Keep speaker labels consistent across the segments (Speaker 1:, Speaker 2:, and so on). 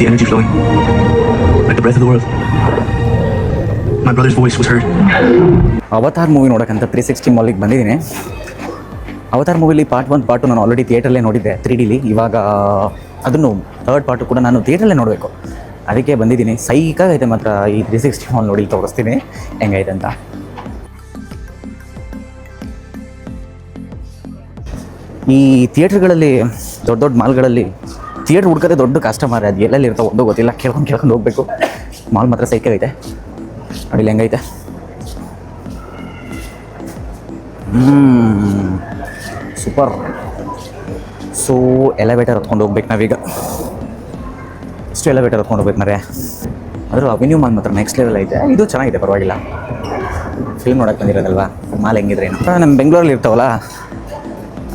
Speaker 1: the energy flowing, like the breath of the world. My brother's voice was heard.
Speaker 2: Avatar movie ನೋಡೋಕ್ಕಂತ three sixty ಮಾಲಿಗೆ ಬಂದಿದ್ದೀನಿ. Avatar ಮೂವಿಲಿ part one part ನಾನು already ಥಿಯೇಟ್ರಲ್ಲೇ ನೋಡಿದ್ದೆ three ಡಿಲಿ ಇವಾಗ ಅದನ್ನು ಥರ್ಡ್ ಪಾರ್ಟು ಕೂಡ ನಾನು ಥಿಯೇಟ್ರಲ್ಲೇ ನೋಡಬೇಕು. ಅದಕ್ಕೆ ಬಂದಿದ್ದೀನಿ. ಸೈಕಾಗೈತೆ ಮಾತ್ರ ಈ ತ್ರೀ ಸಿಕ್ಸ್ಟಿ ಮಾಲ್ ನೋಡಿ ತೋರಿಸ್ತೀನಿ. ಹೆಂಗೈತೆ ಅಂತ. ಈ ಥಿಯೇಟ್ರ್ಗಳಲ್ಲಿ ದೊಡ್ಡ ದೊಡ್ಡ ಮಾಲ್ಗಳಲ್ಲಿ ಥಿಯೇಟ್ರ್ ಹುಡ್ಕೋದೇ ದೊಡ್ಡ ಕಸ್ಟಮರ್ ಅದು. ಎಲ್ಲೆಲ್ಲಿ ಇರ್ತಾವೆ ಒಂದು ಗೊತ್ತಿಲ್ಲ. ಕೇಳ್ಕೊಂಡು ಕೇಳ್ಕೊಂಡು ಹೋಗಬೇಕು. ಮಾಲ್ ಮಾತ್ರ ಸೈಕಾಗೈತೆ ನೋಡಿ ಇಲ್ಲಿ ಹೆಂಗೈತೆ. ಸೂಪರ್ ಸೊ ಎಲೆವೇಟರ್ ಹತ್ಕೊಂಡು ಹೋಗ್ಬೇಕು ನಾವೀಗ. ಎಷ್ಟು ಎಲೆವೇಟರ್ ಹತ್ಕೊಂಡು ಹೋಗ್ಬೇಕು ಮರೆ ಅದ್ರ ಅವೆನ್ಯೂ ಮಾಲ್ ಮಾತ್ರ ನೆಕ್ಸ್ಟ್ ಲೆವೆಲ್ ಐತೆ. ಇದು ಚೆನ್ನಾಗಿದೆ, ಪರವಾಗಿಲ್ಲ. ಫಿಲ್ಮ್ ನೋಡಕ್ಕೆ ಬಂದಿರೋದಲ್ವಾ? ಮಾಲ್ ಹೆಂಗಿದ್ರೆ ಏನು ನಮ್ಮ ಬೆಂಗಳೂರಲ್ಲಿ ಇರ್ತಾವಲ್ಲ.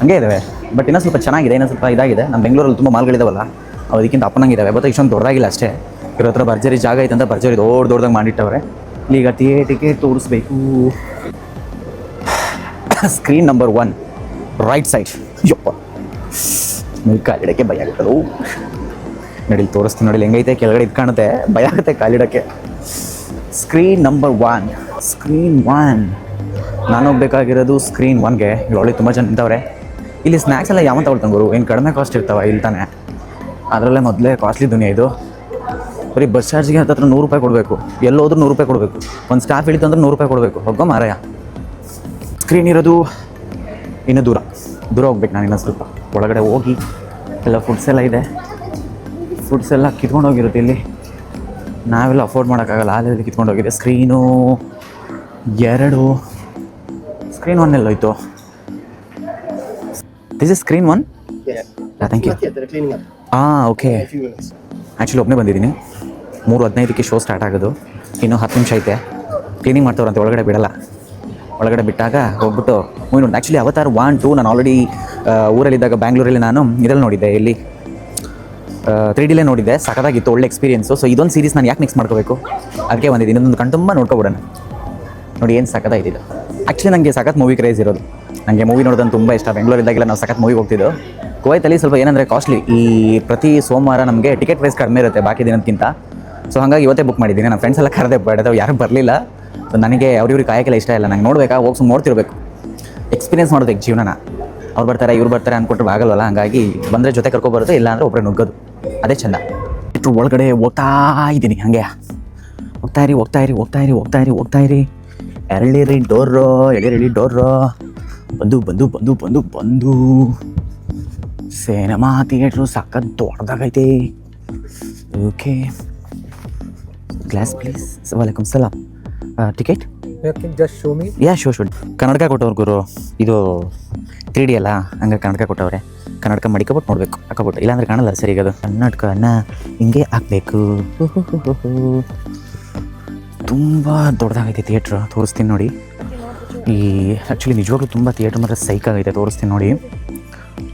Speaker 2: ಹಂಗೆ ಇದ್ದಾವೆ ಬಟ್ ಇನ್ನೂ ಸ್ವಲ್ಪ ಚೆನ್ನಾಗಿದೆ, ಇನ್ನೂ ಸ್ವಲ್ಪ ಇದಾಗಿದೆ. ನಮ್ಮ ಬೆಂಗಳೂರಲ್ಲಿ ತುಂಬ ಮಾಲ್ಗಳಿದಾವಲ್ಲ ಅವು ಅದಕ್ಕಿಂತ ಅಪ್ಪನಂಗಿದ್ದಾವೆ ಬಟ್ ಇಷ್ಟೊಂದು ದೊಡ್ಡದಾಗಿಲ್ಲ ಅಷ್ಟೇ. ಇವ್ರ ಹತ್ರ ಭರ್ಜರಿ ಜಾಗ ಐತೆ ಅಂತ ಭರ್ಜರಿ ದೊಡ್ಡ ದೊಡ್ಡದಾಗಿ ಮಾಡಿಟ್ಟವ್ರೆ ಈಗ ಥಿಯೇಟಿಗೆ ತೋರಿಸ್ಬೇಕು. Screen number one right side ಯಪ್ಪ. ಕಾಲಿಡೋಕ್ಕೆ ಭಯ ಆಗುತ್ತಲ್ಲ ನಡೀಲಿ, ತೋರಿಸ್ತೀನಿ ನೋಡಿ ಹೆಂಗೈತೆ? ಕೆಳಗಡೆ ಇದು ಕಾಣುತ್ತೆ. ಭಯ ಆಗುತ್ತೆ ಕಾಲಿಡಕ್ಕೆ screen number one screen one ನಾನು ಹೋಗ್ಬೇಕಾಗಿರೋದು ಸ್ಕ್ರೀನ್ ಒನ್ಗೆ ಇಲ್ಲಿ ತುಂಬ ಜನ ನಿಂತವ್ರೆ. ಇಲ್ಲಿ ಸ್ನ್ಯಾಕ್ಸ್ ಎಲ್ಲ ಯಾವ ತಗೊಳ್ತಾನೆ ಗುರು? ಏನು ಕಡಿಮೆ ಕಾಸ್ಟ್ ಇರ್ತಾವ? ಇಲ್ಲಿ ತಾನೆ. ಅದರಲ್ಲೇ ಮೊದಲೇ ಕಾಸ್ಟ್ಲಿ ದುನಿಯಾ ಇದು. ಬರೀ ಬಸ್ ಚಾರ್ಜ್ಗೆ ಹತ್ತತ್ರ ನೂರು ರೂಪಾಯಿ ಕೊಡಬೇಕು. ಎಲ್ಲೋದ್ರೂ ನೂರು ರೂಪಾಯಿ ಕೊಡಬೇಕು. ಒಂದು ಸ್ಟಾಫ್ ಇಳಿತು ಅಂದ್ರೆ ನೂರು ರೂಪಾಯಿ ಕೊಡಬೇಕು. ಹೋಗೋ ಮಾರಾಯ. ಸ್ಕ್ರೀನ್ ಇರೋದು ಇನ್ನು ದೂರ. ದೂರ ಹೋಗ್ಬೇಕು ನಾನು ಇನ್ನೊಂದು ಸ್ವಲ್ಪ. ಒಳಗಡೆ ಹೋಗಿ ಎಲ್ಲ ಫುಡ್ಸ್ ಎಲ್ಲ ಇದೆ. ಫುಡ್ಸ್ ಎಲ್ಲ ಕಿತ್ಕೊಂಡು ಹೋಗಿರುತ್ತೆ ಇಲ್ಲಿ. ನಾವೆಲ್ಲ ಅಫೋರ್ಡ್ ಮಾಡೋಕ್ಕಾಗಲ್ಲ. ಅಲ್ಲಿ ಕಿತ್ಕೊಂಡು ಹೋಗಿದೆ. ಸ್ಕ್ರೀನು ಎರಡು. ಸ್ಕ್ರೀನ್ ಒನ್ ಎಲ್ಲ ಹೋಯ್ತು this is screen one thank you. ಹಾಂ ಓಕೆ. ಆ್ಯಕ್ಚುಲಿ ಒಬ್ಬನೇ ಬಂದಿದ್ದೀನಿ. ಮೂರು ಹದಿನೈದಕ್ಕೆ ಶೋ ಸ್ಟಾರ್ಟ್ ಆಗೋದು. ಇನ್ನೂ ಹತ್ತು ನಿಮಿಷ ಐತೆ. ಕ್ಲೀನಿಂಗ್ ಮಾಡ್ತವ್ರಂತೆ ಒಳಗಡೆ ಬಿಡಲ್ಲ. ಒಳಗಡೆ ಬಿಟ್ಟಾಗ ಹೋಗ್ಬಿಟ್ಟು ಮೂವಿ ನೋಡಿ ಆ್ಯಕ್ಚುಲಿ ಅವತಾರ್ ಒನ್ ಟು ನಾನು ಆಲ್ರೆಡಿ ಊರಲ್ಲಿದ್ದಾಗ ಬ್ಯಾಂಗ್ಳೂರಲ್ಲಿ ನಾನು ಇದರಲ್ಲಿ ನೋಡಿದ್ದೆ ಇಲ್ಲಿ. ತ್ರೀ ಡಿಲೇ ನೋಡಿದ್ದೆ. ಸಖತ್ತಾಗಿತ್ತು ಒಳ್ಳೆ ಎಕ್ಸ್ಪೀರಿಯೆನ್ಸು ಸೊ ಇದೊಂದು ಸೀರೀಸ್ ನಾನು ಯಾಕೆ ಮಿಕ್ಸ್ ಮಾಡ್ಕೋಬೇಕು? ಅದಕ್ಕೆ ಬಂದಿದ್ದೀನಿ. ಇನ್ನೊಂದು ಕಣ್ ತುಂಬ ನೋಡ್ಕೊಬಿಡೋಣ. ನೋಡಿ ಏನು ಸಖತ್ತಾಗಿದ್ದು ಆ್ಯಕ್ಚುಲಿ ನನಗೆ ಸಖತ್ ಮೂವಿ ಕ್ರೇಜ್ ಇರೋದು. ನನಗೆ ಮೂವಿ ನೋಡೋದಂತ ತುಂಬ ಇಷ್ಟ. ಬೆಂಗಳೂರಿದ್ದಾಗೆಲ್ಲ ನಾವು ಸಖತ್ ಮೂವಿಗೆ ಹೋಗ್ತಿದ್ದು. ಕುವೈತಲ್ಲಿ ಸ್ವಲ್ಪ ಏನಂದರೆ ಕಾಸ್ಟ್ಲಿ ಈ ಪ್ರತಿ ಸೋಮವಾರ ನಮಗೆ ಟಿಕೆಟ್ ಪ್ರೈಸ್ ಕಡಿಮೆ ಇರುತ್ತೆ ಬಾಕಿ ದಿನಕ್ಕಿಂತ. ಸೊ ಹಾಗಾಗಿ ಇವತ್ತೇ ಬುಕ್ ಮಾಡಿದ್ದೀನಿ. ನನ್ನ ಫ್ರೆಂಡ್ಸ್ ಎಲ್ಲ ಕರೆದೇ ಬಡದವು ಯಾರು ಬರಲಿಲ್ಲ. ಸೊ ನನಗೆ ಅವ್ರಿವ್ರಿಗೆ ಕಾಯಕ್ಕೆಲ್ಲ ಇಷ್ಟ ಇಲ್ಲ. ನಂಗೆ ನೋಡ್ಬೇಕಾ, ಹೋಗಿ ಸುಮ್ಮನೆ ನೋಡ್ತಿರ್ಬೇಕು. ಎಕ್ಸ್ಪೀರಿಯನ್ಸ್ ಮಾಡೋದಕ್ಕೆ ಜೀವನನ. ಅವ್ರು ಬರ್ತಾರೆ, ಇವ್ರು ಬರ್ತಾರೆ ಅಂದ್ಕೊಟ್ರೆ ಆಗಲ್ವಲ್ಲ ಹಾಗಾಗಿ ಬಂದರೆ ಜೊತೆ ಕರ್ಕೊಬರುತ್ತೆ ಇಲ್ಲ ಅಂದರೆ ಒಬ್ಬರೇ ನುಗ್ಗೋದು. ಅದೇ ಚೆಂದ. ಇಟ್ರು ಒಳಗಡೆ ಹೋಗ್ತಾ ಇದ್ದೀನಿ. ಹಾಗೆ. ಹೋಗ್ತಾ ಇರಿ ಹೋಗ್ತಾ ಇರಿ ಹೋಗ್ತಾ ಇರಿ ಹೋಗ್ತಾ ಇರಿ ಹೋಗ್ತಾ ಇರಿ. ಎರಳಿರಿ ಡೋರ್ರೋ ಎಳಿರಿ ಡೋರು ಬಂದು ಬಂದು ಬಂದು ಬಂದು ಬಂದು. ಸಿನಿಮಾ ಥಿಯೇಟ್ರು ಸಖತ್ ದೊಡ್ಡದಾಗೈತೆ. Okay. Glass please. ವಾಲೇಕುಮ್ ಸಲಾಮ್ ticket?
Speaker 3: Just show me.
Speaker 2: Yeah show should ಕನ್ನಡಕ ಕೊಟ್ಟವ್ರು ಗುರು ಇದು ತ್ರೀ ಡಿ ಅಲ್ಲ? ಹಂಗೆ ಕನ್ನಡಕ ಕೊಟ್ಟವ್ರೆ. ಕನ್ನಡಕ ಮಡಿಕೊಬಿಟ್ಟು ನೋಡಬೇಕು ಹಾಕೋಬಿಟ್ಟು. ಇಲ್ಲಾಂದ್ರೆ ಕಾಣಲ್ಲ ಸರಿ ಅದು. ಕನ್ನಡಕನ ಹಿಂಗೆ ಹಾಕ್ಬೇಕು. ತುಂಬ ದೊಡ್ಡದಾಗೈತೆ ಥಿಯೇಟ್ರ್. ತೋರಿಸ್ತೀನಿ ನೋಡಿ. ಈ ಆ್ಯಕ್ಚುಲಿ ನಿಜವಾಗ್ಲೂ ತುಂಬ ಥಿಯೇಟ್ರ್ ಮಾತ್ರ ಸೈಕ್ ಆಗೈತೆ, ತೋರಿಸ್ತೀನಿ ನೋಡಿ.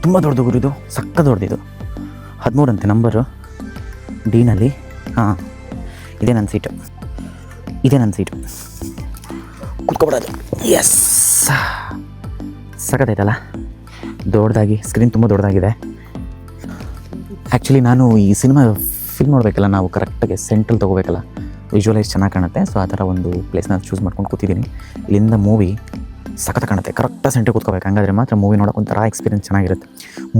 Speaker 2: ತುಂಬ ದೊಡ್ಡದು ಗುರು ಇದು ಸಕ್ಕ ದೊಡ್ಡದಿದು ಹದಿಮೂರಂತೆ ನಂಬರು ಡೀನಲ್ಲಿ ಹಾಂ, ಇದೇ ನನ್ನ ಸೀಟು ಇದೇ ನನ್ನ ಸೀಟು ಕುತ್ಕೊಬಿಡೋದು. ಎಸ್ ಸಖತ್ತೈತಲ್ಲ ದೊಡ್ಡದಾಗಿ ಸ್ಕ್ರೀನ್ ತುಂಬ ದೊಡ್ಡದಾಗಿದೆ. ಆ್ಯಕ್ಚುಲಿ ನಾನು ಈ ಸಿನಿಮಾ ಫಿಲ್ಮ್ ನೋಡಬೇಕಲ್ಲ ನಾವು ಕರೆಕ್ಟಾಗಿ ಸೆಂಟ್ರಲ್ ತೊಗೋಬೇಕಲ್ಲ. ವಿಜುವಲೈಸ್ ಚೆನ್ನಾಗಿ ಕಾಣುತ್ತೆ. ಸೊ ಆ ಥರ ಒಂದು ಪ್ಲೇಸ್ನ ಚೂಸ್ ಮಾಡ್ಕೊಂಡು ಕೂತಿದ್ದೀನಿ. ಇಲ್ಲಿಂದ ಮೂವಿ ಸಖತ್ ಕಾಣುತ್ತೆ. ಕರೆಕ್ಟಾಗಿ ಸೆಂಟರ್ ಕೂತ್ಕೋಬೇಕು. ಹಂಗಾದ್ರೆ ಮಾತ್ರ ಮೂವಿ ನೋಡೋಕೆ ಒಂಥರ ಎಕ್ಸ್ಪೀರಿಯನ್ಸ್ ಚೆನ್ನಾಗಿರುತ್ತೆ.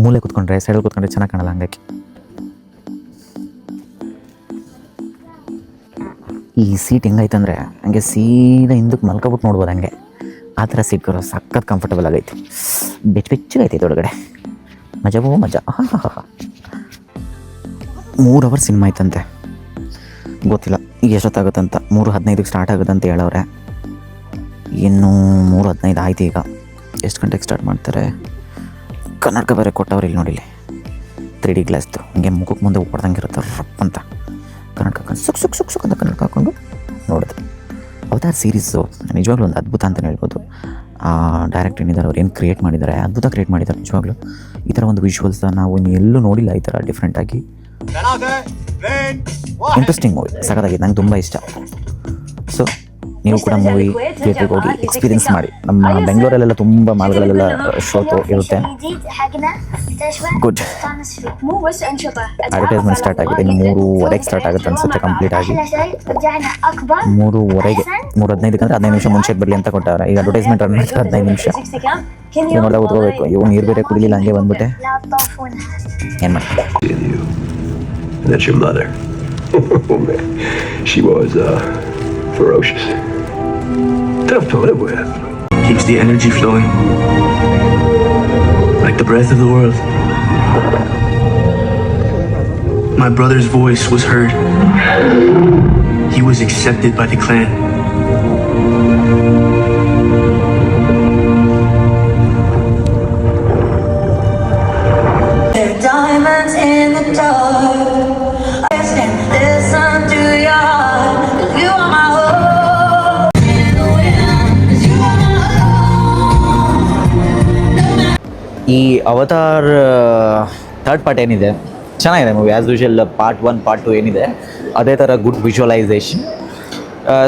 Speaker 2: ಮೂಲೆ ಕೂತ್ಕೊಂಡ್ರೆ ಸೈಡಲ್ಲಿ ಕೂತ್ಕೊಂಡ್ರೆ ಚೆನ್ನಾಗಿ ಕಾಣಲ್ಲ ಹಂಗಾಗಿ. ಈ ಸೀಟ್ ಹೆಂಗೈತಂದ್ರೆ ಹಂಗೆ ಸೀದಾ ಹಿಂದಕ್ಕೆ ಮಲ್ಕೊಬಿಟ್ಟು ನೋಡ್ಬೋದು ಹಂಗೆ. ಆ ಥರ ಸೀಟ್ ಬರೋ ಸಖತ್ ಕಂಫರ್ಟಬಲ್ ಆಗೈತಿ. ಬೆಚ್ಚ ಬೆಚ್ಚಗೈತೆ ಒಳಗಡೆ ಮಜವೋ ಮಜಾ. ಹಾ ಹಾ ಹಾ ಮೂರು ಅವರ್ ಸಿನಿಮಾ ಐತಂತೆ. ಗೊತ್ತಿಲ್ಲ. ಈಗ ಎಷ್ಟೊತ್ತಾಗುತ್ತಂತ? ಮೂರು ಹದಿನೈದಕ್ಕೆ ಸ್ಟಾರ್ಟ್ ಆಗುತ್ತೆ ಅಂತ ಹೇಳವ್ರೆ. ಇನ್ನು ಮೂರು ಹದಿನೈದು ಆಯ್ತು ಈಗ. ಎಷ್ಟು ಗಂಟೆಗೆ ಸ್ಟಾರ್ಟ್ ಮಾಡ್ತಾರೆ? ಕನ್ನಡಕ ಬೇರೆ ಕೊಟ್ಟವ್ರು ಇಲ್ಲಿ ನೋಡಿಲಿ ತ್ರೀ ಡಿ ಗ್ಲಾಸ್ದು ಹಂಗೆ ಮುಖಕ್ಕೆ ಮುಂದೆ ಹೊಡ್ದಂಗೆ ಇರುತ್ತೆ. ರಪ್ ಅಂತ. ಕನ್ನಡಕ ಹಾಕೊಂಡು ಸುಕ್ ಸುಖ ಸುಖ ಅಂತ ಕನ್ನಡಕ ಹಾಕೊಂಡು ನೋಡಿದೆ ಅವತಾರ್ ಸೀರೀಸು ನಿಜವಾಗ್ಲೂ ಒಂದು ಅದ್ಭುತ ಅಂತಲೇ ಹೇಳ್ಬೋದು. ಡೈರೆಕ್ಟ್ ಏನಿದ್ದಾರೆ, ಅವ್ರು ಏನು ಕ್ರಿಯೇಟ್ ಮಾಡಿದ್ದಾರೆ, ಅದ್ಭುತ ಕ್ರಿಯೇಟ್ ಮಾಡಿದ್ದಾರೆ ನಿಜವಾಗ್ಲೂ. ಈ ಥರ ಒಂದು ವಿಜುವಲ್ಸ್ನ ನಾವು ಇನ್ನು ಎಲ್ಲೂ ನೋಡಿಲ್ಲ ಈ ಥರ ಡಿಫ್ರೆಂಟಾಗಿ ಇಂಟ್ರೆಸ್ಟಿಂಗ್ ಮೂವಿ ಸಖತ್ತಾಗಿ ನಂಗೆ ತುಂಬ ಇಷ್ಟ. ಸೊ ನೀವು ಕೂಡ ಮೂವಿ ಥಿಯೇಟ್ರಿಗೆ ಹೋಗಿ ಎಕ್ಸ್ಪೀರಿಯನ್ಸ್ ಮಾಡಿ. ನಮ್ಮ ಬೆಂಗಳೂರಲ್ಲೆಲ್ಲ ತುಂಬ ಮಾಲ್ಗಳಲ್ಲೆಲ್ಲ ಶೋತು ಇರುತ್ತೆ.
Speaker 4: ಗುಡ್
Speaker 2: ಅಡ್ವರ್ಟೈಸ್ಮೆಂಟ್ ಸ್ಟಾರ್ಟ್ ಆಗಿದೆ. ಇನ್ನು ಮೂರುವರೆಗೆ ಸ್ಟಾರ್ಟ್ ಆಗುತ್ತೆ ಅನ್ಸುತ್ತೆ ಕಂಪ್ಲೀಟ್ ಆಗಿ. ಮೂರುವರೆಗೆ ಮೂರು ಹದಿನೈದು ಅಂದರೆ ಹದಿನೈದು ನಿಮಿಷ ಮುಂಚೆ ಬರಲಿ ಅಂತ ಕೊಟ್ಟಾರೆ. ಈಗ ಅಡ್ವರ್ಟೈಸ್ಮೆಂಟ್ ರನ್ ಮಾಡ್ತಾರೆ ಹದಿನೈದು ನಿಮಿಷ. ನೋಡ್ದಾಗ ಓದ್ಕೋಬೇಕು ಇವು ನೀರು ಬೇರೆ ಕುಡಿಲಿಲ್ಲ ಹಂಗೆ ಬಂದ್ಬಿಟ್ಟೆ. ಏನು ಮಾಡ್ತಾರೆ?
Speaker 3: And that's your mother. oh, man. She was, uh, ferocious. Tough to live with.
Speaker 1: Keeps the energy flowing. Like the breath of the world. My brother's voice was heard. He was accepted by the clan.
Speaker 2: Avatar third part ಏನಿದೆ? ಚೆನ್ನಾಗಿದೆ movie as usual part one part two ಏನಿದೆ. ಅದೇ ಥರ good visualisation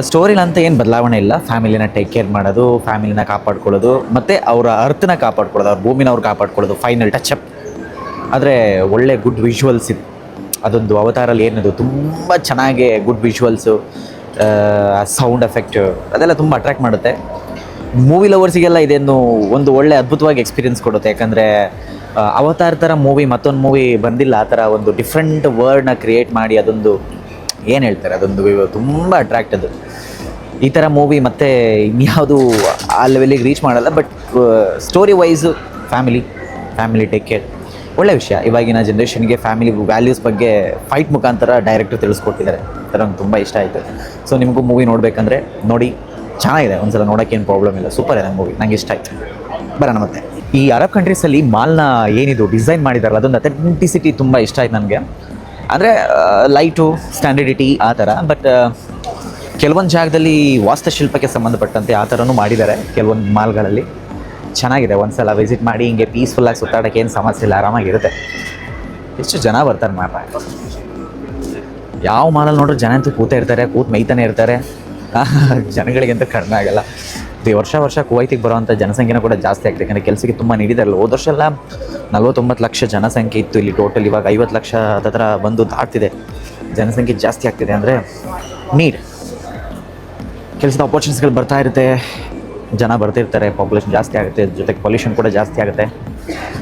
Speaker 2: ಸ್ಟೋರಿಲಂತ ಏನು ಬದಲಾವಣೆ ಇಲ್ಲ. ಫ್ಯಾಮಿಲಿನ take care ಮಾಡೋದು ಫ್ಯಾಮಿಲಿನ ಕಾಪಾಡ್ಕೊಳ್ಳೋದು, ಮತ್ತು ಅವರ ಅರ್ಥನ ಕಾಪಾಡ್ಕೊಳ್ಳೋದು, ಅವ್ರ ಭೂಮಿನ ಅವ್ರು ಕಾಪಾಡ್ಕೊಳ್ಳೋದು ಫೈನಲ್ ಟಚ್ ಅಪ್ ಆದರೆ ಒಳ್ಳೆ ಗುಡ್ ವಿಜುವಲ್ಸ್ ಇತ್ತು ಅದೊಂದು ಅವತಾರಲ್ಲಿ ಏನದು, ತುಂಬ ಚೆನ್ನಾಗಿ ಗುಡ್ ವಿಜುವಲ್ಸು ಸೌಂಡ್ ಎಫೆಕ್ಟ್ ಅದೆಲ್ಲ ತುಂಬ ಅಟ್ರ್ಯಾಕ್ಟ್ ಮಾಡುತ್ತೆ. ಮೂವಿ ಲವರ್ಸಿಗೆಲ್ಲ ಇದೇನು ಒಂದು ಒಳ್ಳೆ ಅದ್ಭುತವಾಗಿ ಎಕ್ಸ್ಪೀರಿಯನ್ಸ್ ಕೊಡುತ್ತೆ. ಯಾಕಂದರೆ ಅವತಾರ ಥರ ಮೂವಿ ಮತ್ತೊಂದು ಮೂವಿ ಬಂದಿಲ್ಲ, ಆ ಥರ ಒಂದು ಡಿಫ್ರೆಂಟ್ ವರ್ಡ್ನ ಕ್ರಿಯೇಟ್ ಮಾಡಿ ಅದೊಂದು, ಏನು ಹೇಳ್ತಾರೆ, ಅದೊಂದು ತುಂಬ ಅಟ್ರ್ಯಾಕ್ಟ್ ಅದು. ಈ ಥರ ಮೂವಿ ಮತ್ತೆ ಇನ್ಯಾವುದು ಆ ಲೆವೆಲಿಗೆ ರೀಚ್ ಮಾಡಲ್ಲ but story wise family family take care ಒಳ್ಳೆ ವಿಷಯ. ಇವಾಗಿನ ಜನ್ರೇಷನ್ಗೆ ಫ್ಯಾಮಿಲಿ ವ್ಯಾಲ್ಯೂಸ್ ಬಗ್ಗೆ ಫೈಟ್ ಮುಖಾಂತರ ಡೈರೆಕ್ಟರ್ ತಿಳಿಸ್ಕೊಟ್ಟಿದ್ದಾರೆ. ಥರ ನಂಗೆ ತುಂಬ ಇಷ್ಟ ಆಯಿತು. ಸೊ ನಿಮಗೂ ಮೂವಿ ನೋಡಬೇಕಂದ್ರೆ ನೋಡಿ. ಚೆನ್ನಾಗಿದೆ, ಒಂದ್ಸಲ ನೋಡೋಕ್ಕೇನು ಪ್ರಾಬ್ಲಮ್ ಇಲ್ಲ. ಸೂಪರ್ ಇದೆ ಮೂವಿ ನಂಗೆ ಇಷ್ಟ ಆಯ್ತು. ಬರೋಣ ಮತ್ತೆ. ಈ ಅರಬ್ ಕಂಟ್ರೀಸಲ್ಲಿ ಮಾಲ್ನ ಏನಿದು ಡಿಸೈನ್ ಮಾಡಿದಾರಲ್ಲ, ಅದೊಂದು ಅಥೆಂಟಿಸಿಟಿ ತುಂಬ ಇಷ್ಟ ಆಯ್ತು ನನಗೆ. ಅಂದರೆ ಲೈಟು ಸ್ಟ್ಯಾಂಡರ್ಡಿಟಿ ಆ ಥರ. ಬಟ್ ಕೆಲವೊಂದು ಜಾಗದಲ್ಲಿ ವಾಸ್ತುಶಿಲ್ಪಕ್ಕೆ ಸಂಬಂಧಪಟ್ಟಂತೆ ಆ ಥರನೂ ಮಾಡಿದ್ದಾರೆ ಕೆಲವೊಂದು ಮಾಲ್ಗಳಲ್ಲಿ. ಚೆನ್ನಾಗಿದೆ, ಒಂದ್ಸಲ ವಿಸಿಟ್ ಮಾಡಿ, ಹಿಂಗೆ ಪೀಸ್ಫುಲ್ಲಾಗಿ ಸುತ್ತಾಡೋಕ್ಕೆ ಏನು ಸಮಸ್ಯೆ ಇಲ್ಲ ಆರಾಮಾಗಿರುತ್ತೆ ಎಷ್ಟು ಜನ ಬರ್ತಾರೆ ಮಾರ ಯಾವ ಮಾಲಲ್ಲಿ ನೋಡ್ರೆ ಜನ ಅಂತೂ ಕೂತಾ ಇರ್ತಾರೆ, ಕೂತ್ ಮೈತಾನೆ ಇರ್ತಾರೆ. ಜನಗಳಿಗಂತೂ ಕಡಿಮೆ ಆಗಲ್ಲ. ಈ ವರ್ಷ ವರ್ಷ ಕುವೈತಿಗೆ ಬರುವಂಥ ಜನಸಂಖ್ಯೆನೂ ಕೂಡ ಜಾಸ್ತಿ ಆಗ್ತದೆ ಯಾಕಂದರೆ ಕೆಲಸಕ್ಕೆ ತುಂಬ ನೀಡಿದಾರಲ್ಲ ಹೋದ ವರ್ಷ ಎಲ್ಲ ನಲವತ್ತೊಂಬತ್ತು ಲಕ್ಷ ಜನಸಂಖ್ಯೆ ಇತ್ತು. ಇಲ್ಲಿ ಟೋಟಲ್ ಇವಾಗ ಐವತ್ತು ಲಕ್ಷ ಹತ್ರ ಬಂದು ದಾಟ್ತಿದೆ. ಜನಸಂಖ್ಯೆ ಜಾಸ್ತಿ ಆಗ್ತಿದೆ ಅಂದರೆ ನೀಡ್ ಕೆಲಸದ ಅಪರ್ಚುನಿಟೀಸ್ಗಳು ಬರ್ತಾ ಇರುತ್ತೆ. ಜನ ಬರ್ತಿರ್ತಾರೆ ಪಾಪ್ಯುಲೇಷನ್ ಜಾಸ್ತಿ ಆಗುತ್ತೆ. ಜೊತೆಗೆ ಪೊಲ್ಯೂಷನ್ ಕೂಡ ಜಾಸ್ತಿ ಆಗುತ್ತೆ.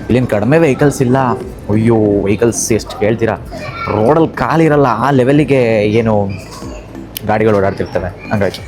Speaker 2: ಇಲ್ಲಿನ ಕಡಿಮೆ ವೆಹಿಕಲ್ಸ್ ಇಲ್ಲ. ಅಯ್ಯೋ ವೆಹಿಕಲ್ಸ್ ಎಷ್ಟು ಹೇಳ್ತೀರಾ ರೋಡಲ್ಲಿ ಕಾಲಿರಲ್ಲ ಆ ಲೆವೆಲಿಗೆ ಏನು ಗಾಡಿಗಳು ಓಡಾಡ್ತಿರ್ತವೆ. ಹಂಗಾಗಿ